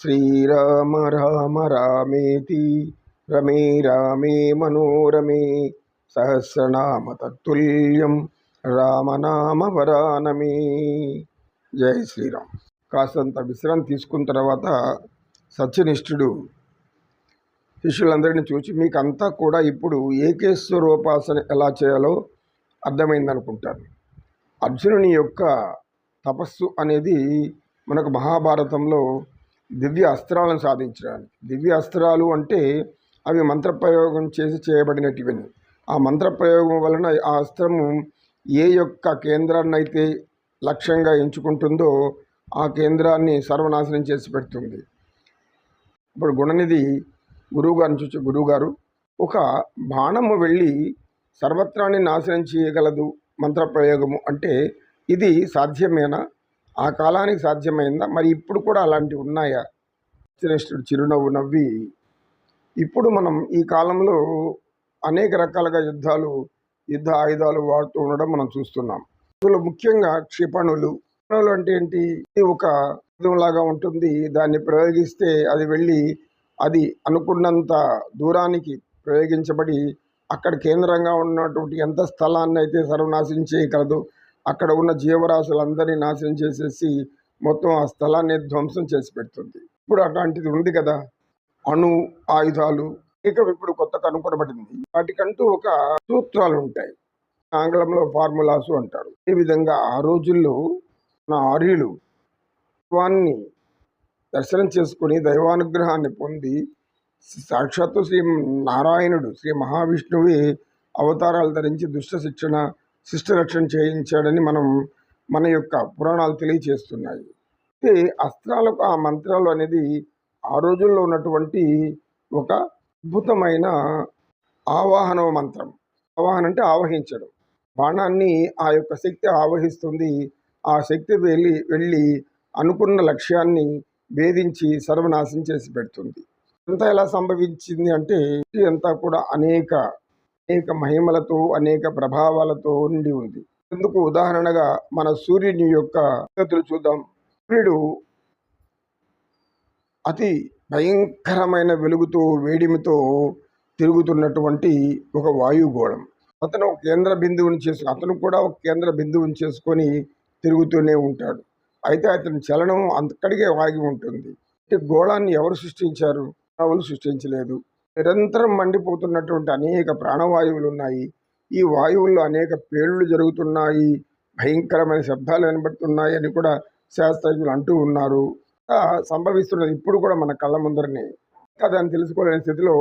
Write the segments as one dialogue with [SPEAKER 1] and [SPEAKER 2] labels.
[SPEAKER 1] శ్రీరామ రామ రామేతి రమే రామే మనోరమే సహస్రనామ తత్తుల్యం రామనామ వరానమే. జై శ్రీరామ్. కాస్తంత విశ్రాంతి తీసుకున్న తర్వాత సత్యనిష్ఠుడు శిష్యులందరినీ చూసి మీకు అంతా కూడా ఇప్పుడు ఏకేశ్వరోపాసన ఎలా చేయాలో అర్థమైందనుకుంటాను అర్జునుని యొక్క తపస్సు అనేది మనకు మహాభారతంలో దివ్య అస్త్రాలను సాధించడానికి. దివ్య అస్త్రాలు అంటే అవి మంత్రప్రయోగం చేసి చేయబడినటివని. ఆ మంత్రప్రయోగం వలన ఆ అస్త్రము ఏ యొక్క కేంద్రాన్ని అయితే లక్ష్యంగా ఎంచుకుంటుందో ఆ కేంద్రాన్ని సర్వనాశనం చేసి పెడుతుంది. ఇప్పుడు గుణనిధి గురువుగారిని చూసి గురువుగారు ఒక బాణము వెళ్ళి సర్వత్రాన్ని నాశనం చేయగలదు మంత్రప్రయోగము అంటే ఇది సాధ్యమేనా? ఆ కాలానికి సాధ్యమైందా? మరి ఇప్పుడు కూడా అలాంటివి ఉన్నాయా? శ్రేష్ఠుడు చిరునవ్వు నవ్వి. ఇప్పుడు మనం ఈ కాలంలో అనేక రకాలుగా యుద్ధాలు యుద్ధ ఆయుధాలు వాడుతూ ఉండడం మనం చూస్తున్నాం. ఇందులో ముఖ్యంగా క్షిపణులు. క్షిపణులు అంటే ఏంటి? ఇది ఒక లాగా ఉంటుంది. దాన్ని ప్రయోగిస్తే అది వెళ్ళి అది అనుకున్నంత దూరానికి ప్రయోగించబడి అక్కడ కేంద్రంగా ఉన్నటువంటి ఎంత స్థలాన్ని అయితే సర్వనాశించేయగలదు అక్కడ ఉన్న జీవరాశులందరినీ నాశనం చేసేసి మొత్తం ఆ స్థలాన్ని ధ్వంసం చేసి పెడుతుంది. ఇప్పుడు అట్లాంటిది ఉంది కదా. అణు ఆయుధాలు ఇక ఇప్పుడు కొత్త కనుగొనబడింది వాటికంటూ ఒక సూత్రాలు ఉంటాయి. ఆంగ్లంలో ఫార్ములాస్ అంటారు. ఈ విధంగా ఆ రోజుల్లో నా ఆర్యులు దైవాన్ని దర్శనం చేసుకుని దైవానుగ్రహాన్ని పొంది సాక్షాత్తు శ్రీ నారాయణుడు శ్రీ మహావిష్ణువే అవతారాలు ధరించి దుష్ట శిక్షణ శిష్ట రక్షణ చేయించాడని మనం మన యొక్క పురాణాలు తెలియచేస్తున్నాయి. అయితే అస్త్రాలకు ఆ మంత్రాలు అనేది ఆ రోజుల్లో ఉన్నటువంటి ఒక అద్భుతమైన ఆవాహన మంత్రం. ఆవాహన అంటే ఆవహించడం. బాణాన్ని ఆ యొక్క శక్తి ఆవహిస్తుంది. ఆ శక్తి వెళ్ళి వెళ్ళి అనుకున్న లక్ష్యాన్ని భేదించి సర్వనాశం చేసి పెడుతుంది. అంతా ఎలా సంభవించింది అంటే అంతా కూడా అనేక అనేక మహిమలతో అనేక ప్రభావాలతో ఉండి ఉంది. ఎందుకు ఉదాహరణగా మన సూర్యుని యొక్క గతులు చూద్దాం. సూర్యుడు అతి భయంకరమైన వెలుగుతో వేడిమితో తిరుగుతున్నటువంటి ఒక వాయుగోళం. అతను ఒక కేంద్ర బిందువుని చేసు అతను కూడా ఒక కేంద్ర బిందువుని చేసుకొని తిరుగుతూనే ఉంటాడు. అయితే అతని చలనం అంతకడిగే ఆగి ఉంటుంది. గోళాన్ని ఎవరు సృష్టించారు? మానవులు సృష్టించలేదు. నిరంతరం మండిపోతున్నటువంటి అనేక ప్రాణవాయువులు ఉన్నాయి ఈ వాయువుల్లో అనేక పేలుళ్ళు జరుగుతున్నాయి. భయంకరమైన శబ్దాలు వినబడుతున్నాయి అని కూడా శాస్త్రజ్ఞులు అంటూ ఉన్నారు. సంభవిస్తున్నది ఇప్పుడు కూడా మన కళ్ళ ముందరనే. దాన్ని తెలుసుకోలేని స్థితిలో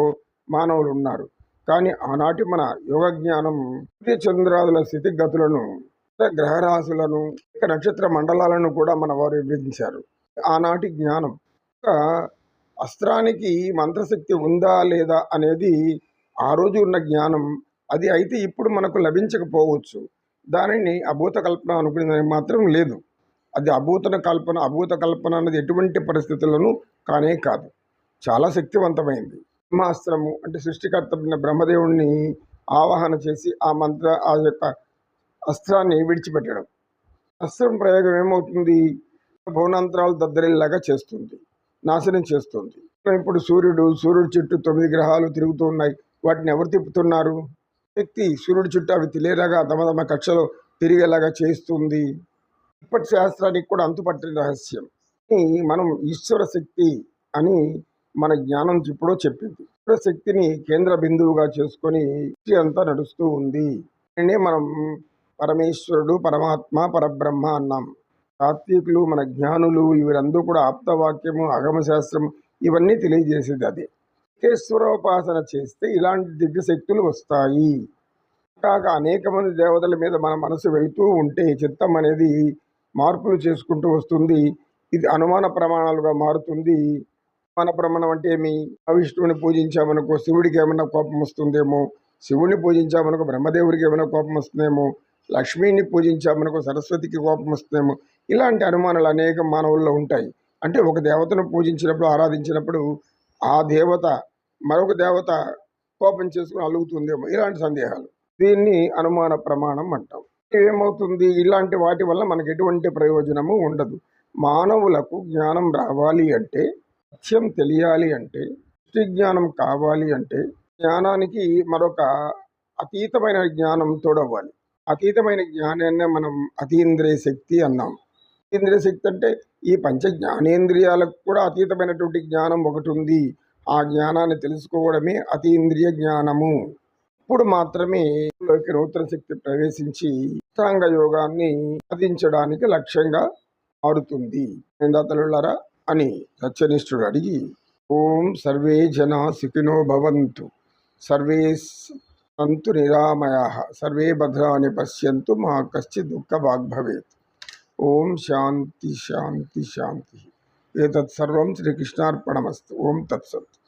[SPEAKER 1] మానవులు ఉన్నారు. కానీ ఆనాటి మన యోగ జ్ఞానం సూర్య చంద్రాదుల స్థితిగతులను గ్రహరాశులను ఇక నక్షత్ర మండలాలను కూడా మన వారు విభజించారు ఆనాటి జ్ఞానం. అస్త్రానికి మంత్రశక్తి ఉందా లేదా అనేది ఆ రోజు ఉన్న జ్ఞానం. అది అయితే ఇప్పుడు మనకు లభించకపోవచ్చు. దానిని అభూత కల్పన అనుకునేది మాత్రం లేదు. అది అభూతన కల్పన అభూత కల్పన అనేది ఎటువంటి పరిస్థితులను కానే కాదు. చాలా శక్తివంతమైంది. బ్రహ్మాస్త్రము అంటే సృష్టికర్త బ్రహ్మదేవుణ్ణి ఆవాహన చేసి ఆ మంత్ర ఆ యొక్క అస్త్రాన్ని విడిచిపెట్టడం. అస్త్రం ప్రయోగం ఏమవుతుంది? భవనాంతరాలు దద్దరిల్లాగా చేస్తుంది. నాశనం చేస్తుంది. ఇప్పుడు సూర్యుడు సూర్యుడు చుట్టూ తొమ్మిది గ్రహాలు తిరుగుతూ ఉన్నాయి. వాటిని ఎవరు తిప్పుతున్నారు? వ్యక్తి సూర్యుడు చుట్టూ అవి తెలియలాగా తమ తమ కక్షలో తిరిగేలాగా చేస్తుంది. ఇప్పటి శాస్త్రానికి కూడా అంతుపట్టిన రహస్యం. మనం ఈశ్వర శక్తి అని మన జ్ఞానం ఇప్పుడో చెప్పింది. ఈశ్వర శక్తిని కేంద్ర బిందువుగా చేసుకొని అంతా నడుస్తూ ఉంది. మనం పరమేశ్వరుడు పరమాత్మ పరబ్రహ్మ అన్నాం. కార్తీకులు మన జ్ఞానులు వీరందరూ కూడా ఆప్తవాక్యము అగమశాస్త్రం ఇవన్నీ తెలియజేసేది అది. కేశ్వరోపాసన చేస్తే ఇలాంటి దివ్య శక్తులు వస్తాయి. కాక అనేక మంది దేవతల మీద మన మనసు వెళుతూ ఉంటే చిత్తం అనేది మార్పులు చేసుకుంటూ వస్తుంది. ఇది అనుమాన ప్రమాణాలుగా మారుతుంది. అనుమాన ప్రమాణం అంటే ఏమి? విష్ణువుని పూజించామనుకో శివుడికి ఏమైనా కోపం వస్తుందేమో? శివుడిని పూజించామనుకో బ్రహ్మదేవుడికి ఏమైనా కోపం వస్తుందేమో? లక్ష్మీని పూజించామనుకో సరస్వతికి కోపం వస్తుందేమో? ఇలాంటి అనుమానాలు అనేక మానవుల్లో ఉంటాయి. అంటే ఒక దేవతను పూజించినప్పుడు ఆరాధించినప్పుడు ఆ దేవత మరొక దేవత కోపం చేసుకుని అలుగుతుందేమో ఇలాంటి సందేహాలు. దీన్ని అనుమాన ప్రమాణం అంటాం. ఏమవుతుంది? ఇలాంటి వాటి వల్ల మనకు ఎటువంటి ప్రయోజనము ఉండదు. మానవులకు జ్ఞానం రావాలి అంటే సత్యం తెలియాలి అంటే దృష్టి జ్ఞానం కావాలి అంటే జ్ఞానానికి మరొక అతీతమైన జ్ఞానం తోడవ్వాలి. అతీతమైన జ్ఞానాన్నే మనం అతీంద్రియ శక్తి అన్నాం. అతీంద్రియ శక్తి అంటే ఈ పంచ జ్ఞానేంద్రియాలకు కూడా అతీతమైనటువంటి జ్ఞానం ఒకటి ఉంది. ఆ జ్ఞానాన్ని తెలుసుకోవడమే అతీంద్రియ జ్ఞానము. ఇప్పుడు మాత్రమే లోకి నూతన శక్తి ప్రవేశించి అష్టాంగ యోగాన్ని సాధించడానికి లక్ష్యంగా మారుతుంది. తల్లులారా అని సత్యనిష్ఠుడు అడిగి ఓం సర్వే జన సుఖినో భవంతు. సర్వే సంతు నిరామయా. సర్వే భద్రాన్ని పశ్యంతు మా కశ్చిత్ దుఃఖ వాగ్భవేత్. ఓం శాంతి శాంతి శాంతి. ఏతత్సర్వం శ్రీకృష్ణార్పణమస్తు. ఓం తత్సత్.